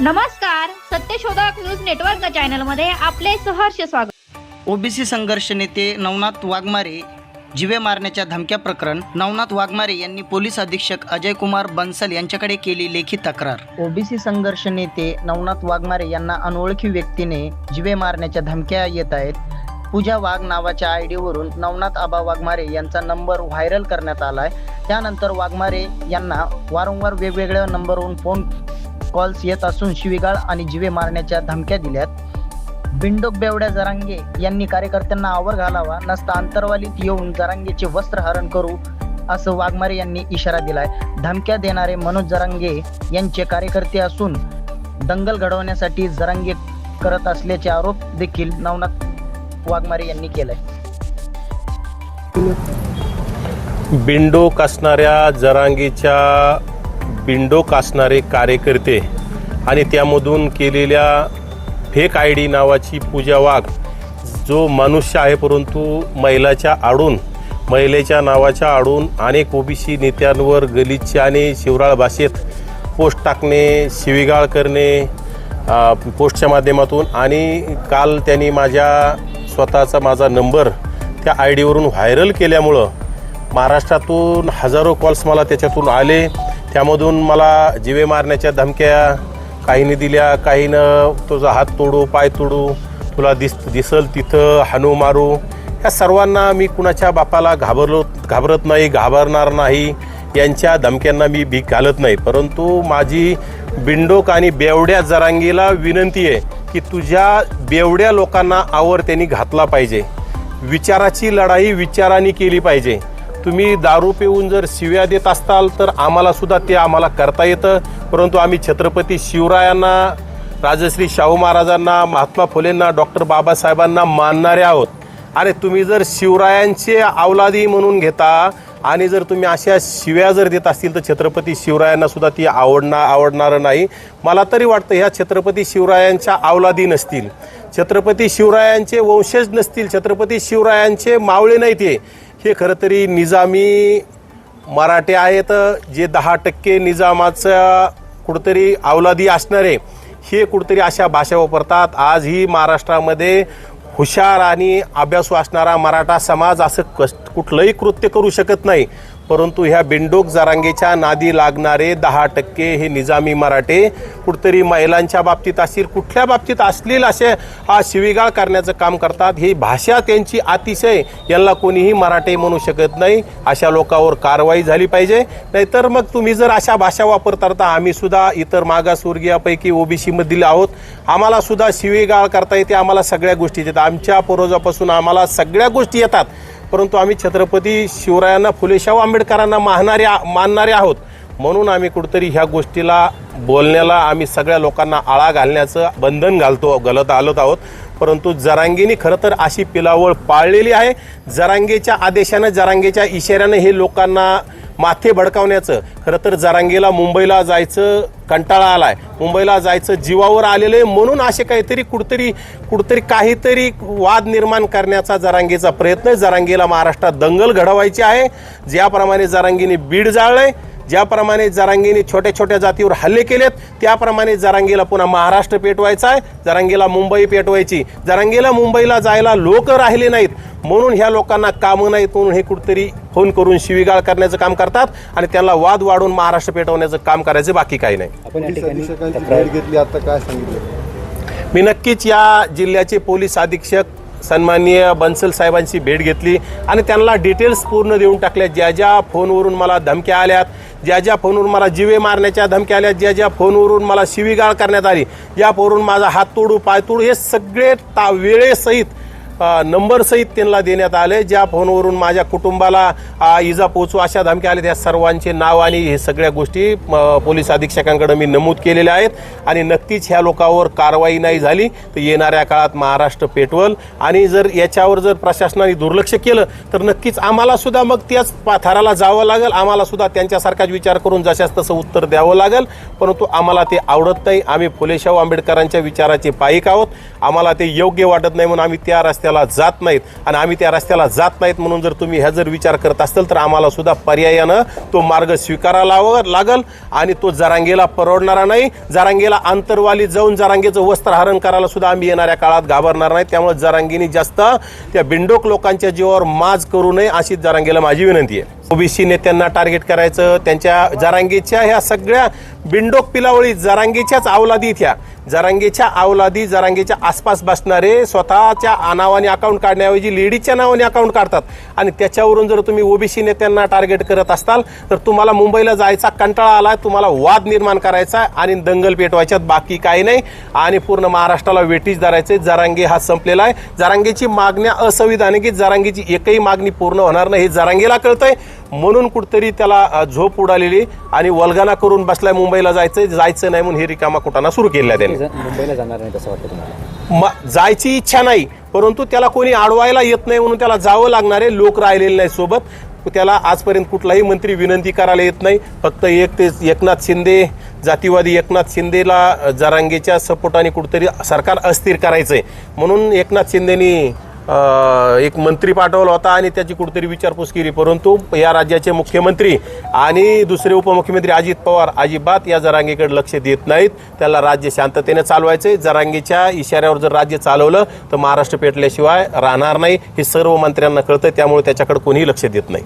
नमस्कार सत्यशोधक news network चॅनलमध्ये आपले सहर्ष स्वागत. ओबीसी संघर्ष नेते नवनाथ वाघमारे जिवे मारण्याच्या धमक्या प्रकरण नवनाथ वाघमारे यांनी पोलीस अधीक्षक अजय कुमार बन्सल यांच्याकडे केली लेखी तक्रार. ओबीसी संघर्ष नेते नवनाथ वाघमारे यांना अनोळखी व्यक्तीने जिवे मारण्याच्या धमक्या येत आहेत. पूजा वाघ नावाच्या आय डीवरून नवनाथ आबा वाघमारे यांचा नंबर व्हायरल करण्यात आलाय. त्यानंतर वाघमारे यांना वारंवार वेगवेगळ्या नंबरवरून फोन कॉल्स येत असून शिवीगाळ आणि जिवे मारण्याच्या धमक्या दिल्यात. बिंडोक बेवड्या जरांगे यांनी कार्यकर्त्यांना आवर घालावा नसता अंतरवालीत येऊन जरांगेचे वस्त्रहरण करू असं वाघमारे यांनी इशारा दिलाय. धमक्या देणारे मनोज जरांगे यांचे कार्यकर्ते असून दंगल घडवण्यासाठी जरांगे करत असल्याचे आरोप देखील नवनाथ वाघमारे यांनी केलाय. बिंडोक असणाऱ्या जरांगीच्या पिंडो असणारे कार्यकर्ते आणि त्यामधून केलेल्या फेक आय डी नावाची पूजा वाघ जो मनुष्य आहे परंतु महिलाच्या आडून महिलेच्या नावाच्या आडून अनेक ओबीसी नेत्यांवर गलिच्छ आणि शिवराळ भाषेत पोस्ट टाकणे शिवीगाळ करणे पोस्टच्या माध्यमातून आणि काल त्यांनी माझ्या स्वतःचा माझा नंबर त्या आय डीवरून व्हायरल केल्यामुळं महाराष्ट्रातून हजारो कॉल्स मला त्याच्यातून आले. त्यामधून मला जिवे मारण्याच्या धमक्या काहींनी दिल्या काहीनं तुझा हात तोडू पाय तोडू तुला दिस दिसल तिथं हाणू मारू. या सर्वांना मी कुणाच्या बापाला घाबरलो घाबरत नाही घाबरणार नाही यांच्या धमक्यांना मी भीक घालत नाही. परंतु माझी बिंडोक आणि बेवड्या जरांगीला विनंती आहे की तुझ्या बेवड्या लोकांना आवर त्यांनी घातला पाहिजे. विचाराची लढाई विचारांनी केली पाहिजे. तुम्ही दारू पिऊन जर शिव्या देत असताल तर आम्हाला सुद्धा ते आम्हाला करता येतं. परंतु आम्ही छत्रपती शिवरायांना राजश्री शाहू महाराजांना महात्मा फुलेंना डॉक्टर बाबासाहेबांना मानणारे आहोत. अरे तुम्ही जर शिवरायांचे अवलादी म्हणून घेता आणि जर तुम्ही अशा शिव्या जर देत असतील तर छत्रपती शिवरायांना सुद्धा ती आवडणार आवडणारं नाही. मला तरी वाटतं ह्या छत्रपती शिवरायांच्या अवलादी नसतील. छत्रपती शिवरायांचे वंशज नसतील. छत्रपती शिवरायांचे मावळे नाही ते. हे खरं तरी निजामी मराठे आहेत जे दहा टक्के निजामाचं कुठंतरी अवलादी असणारे हे कुठंतरी अशा भाषा वापरतात. आज ही महाराष्ट्रामध्ये हुशार आणि अभ्यासू असणारा मराठा समाज असं कस कुठलंही कृत्य करू शकत नाही. परंतु ह्या बिंडोक जरांगेच्या नादी लागणारे दहा टक्के हे निजामी मराठे कुठतरी महिलांच्या बाबतीत असतील कुठल्या बाबतीत असतील असे हा शिवीगाळ करण्याचं काम करतात ही भाषा त्यांची अतिशय यांना कोणीही मराठे म्हणू शकत नाही. अशा लोकांवर कारवाई झाली पाहिजे. नाहीतर मग तुम्ही जर अशा भाषा वापरता तर आम्ही सुद्धा इतर मागासवर्गीयापैकी ओबीसीमधील आहोत. आम्हाला सुद्धा शिवीगाळ करता येते आम्हाला सगळ्या गोष्टी येतात. आमच्या पूर्वजापासून आम्हाला सगळ्या गोष्टी येतात. परंतु आम्ही छत्रपती शिवरायांना फुलेशाहू आंबेडकरांना मानणारे मानणारे आहोत. म्हणून आम्ही कुठंतरी ह्या गोष्टीला बोलण्याला आम्ही सगळ्या लोकांना आळा घालण्याचं बंधन घालतो गलत आलोत आहोत. परंतु जरांगेने खरं तर अशी पिलावळ पाळलेली आहे. जरांगेच्या आदेशानं जरांगेच्या इशाऱ्यानं हे लोकांना माथे भडकावण्याचं. खरं तर जरांगीला मुंबईला जायचं कंटाळा आलाय. मुंबईला जायचं जीवावर आलेलं आहे म्हणून असे काहीतरी कुठतरी कुठतरी काहीतरी वाद निर्माण करण्याचा जरांगीचा प्रयत्न आहे. महाराष्ट्रात दंगल घडवायची आहे. ज्याप्रमाणे जरांगीने बीड जाळलंय ज्याप्रमाणे जरांगीने छोट्या छोट्या जातीवर हल्ले केलेत त्याप्रमाणे जरांगीला पुन्हा महाराष्ट्र पेटवायचा आहे. जरांगीला मुंबई पेटवायची. जरांगीला मुंबईला जायला लोक राहिले नाहीत. म्हणून ह्या लोकांना कामं नाहीत म्हणून हे कुठतरी फोन करून शिवीगाळ करण्याचं काम करतात आणि त्यांना वाद वाढून महाराष्ट्र पेटवण्याचं काम करायचं बाकी काही नाही. आपण या ठिकाणी अधीक्षकांची तक्रार भेट घेतली? आता काय सांगितलं? मी नक्कीच या जिल्ह्याचे पोलीस अधीक्षक सन्माननीय बन्सल साहेबांची भेट घेतली आणि त्यांना डिटेल्स पूर्ण देऊन टाकल्या. ज्या ज्या फोनवरून मला धमक्या आल्यात ज्या ज्या फोनवरून मला जिवे मारण्याच्या धमक्या आल्या ज्या ज्या फोनवरून मला शिवीगाळ करण्यात आली ज्या फोनवरून माझा हात तोडू पाय तोडू हे सगळे ता वेळेसहित नंबरसहित त्यांना देण्यात आले. ज्या फोनवरून माझ्या कुटुंबाला इजा पोचू अशा धमक्या आल्या त्या सर्वांचे नाव आणि हे सगळ्या गोष्टी पोलीस अधीक्षकांकडे मी नमूद केलेल्या आहेत. आणि नक्कीच ह्या लोकांवर कारवाई नाही झाली तर येणाऱ्या काळात महाराष्ट्र पेटवल. आणि जर याच्यावर जर प्रशासनाने दुर्लक्ष केलं तर नक्कीच आम्हाला सुद्धा मग त्याच पाथाराला जावं लागेल. आम्हाला सुद्धा त्यांच्यासारखाच विचार करून जशास तसं उत्तर द्यावं लागेल. परंतु आम्हाला ते आवडत नाही. आम्ही फुलेशाहू आंबेडकरांच्या विचाराचे पायिक आहोत. आम्हाला ते योग्य वाटत नाही म्हणून आम्ही त्या रस्त्याला रस्त्याला जात नाहीत आणि आम्ही त्या रस्त्याला जात नाहीत म्हणून जर तुम्ही ह्या जर विचार करत असाल तर आम्हाला सुद्धा पर्यायानं तो मार्ग स्वीकारायला लावा लागल आणि तो जरांगेला परवडणारा नाही. जरांगेला आंतरवाली जाऊन जरांगेचं वस्त्रहरण करायला सुद्धा आम्ही येणाऱ्या काळात घाबरणार नाही. त्यामुळे जरांगीनी जास्त त्या बिंडोक लोकांच्या जीवावर माज करू नये अशी जरांगेला माझी विनंती आहे. ओबीसी नेत्यांना टार्गेट करायचं त्यांच्या जरांगेच्या ह्या सगळ्या बिंडोक पिलावळी जरांगेच्याच अवलादीत ह्या जरांगेच्या अवलादी जरांगेच्या आसपास बसणारे स्वतःच्या नावाने अकाउंट काढण्याऐवजी लेडीजच्या नावाने अकाउंट काढतात. आणि त्याच्यावरून जर तुम्ही ओबीसी नेत्यांना टार्गेट करत असताल तर तुम्हाला मुंबईला जायचा कंटाळा आला तुम्हाला वाद निर्माण करायचा आणि दंगल पेटवायच्यात बाकी काही नाही. आणि पूर्ण महाराष्ट्राला वेटीज धरायचे जरांगी हा संपलेला आहे. जरांगेची मागण्या असंविधानिक जरांगीची जरांगेची एकही मागणी पूर्ण होणार नाही हे जरांगेला कळतंय. म्हणून कुठतरी त्याला झोप उडालेली आणि वल्गना करून बसलाय मुंबईला जायचं जायचं नाही म्हणून हे रिकामा कुटाणा सुरू केला त्याने. मुंबईला जाणार नाही तसं वाटतं तुम्हाला? जायची इच्छा नाही परंतु त्याला कोणी अडवायला येत नाही म्हणून त्याला जावं लागणारे लोक राहिलेले नाही सोबत. त्याला आजपर्यंत कुठलाही मंत्री विनंती करायला येत नाही. फक्त एक ते एकनाथ शिंदे जातीवादी एकनाथ शिंदेला जरांगेच्या सपोर्टाने कुठतरी सरकार अस्थिर करायचंय. म्हणून एकनाथ शिंदेनी एक मंत्री पाठवला होता आणि त्याची कुठेतरी विचारपूस केली. परंतु या राज्याचे मुख्यमंत्री आणि दुसरे उपमुख्यमंत्री अजित पवार अजिबात या जरांगीकडे लक्ष देत नाहीत. त्याला राज्य शांततेने चालवायचे जरांगेच्या इशाऱ्यावर जर राज्य चालवलं तर महाराष्ट्र पेटल्याशिवाय राहणार नाही. हे सर्व मंत्र्यांना कळतं. त्यामुळे त्याच्याकडे कोणीही लक्ष देत नाही.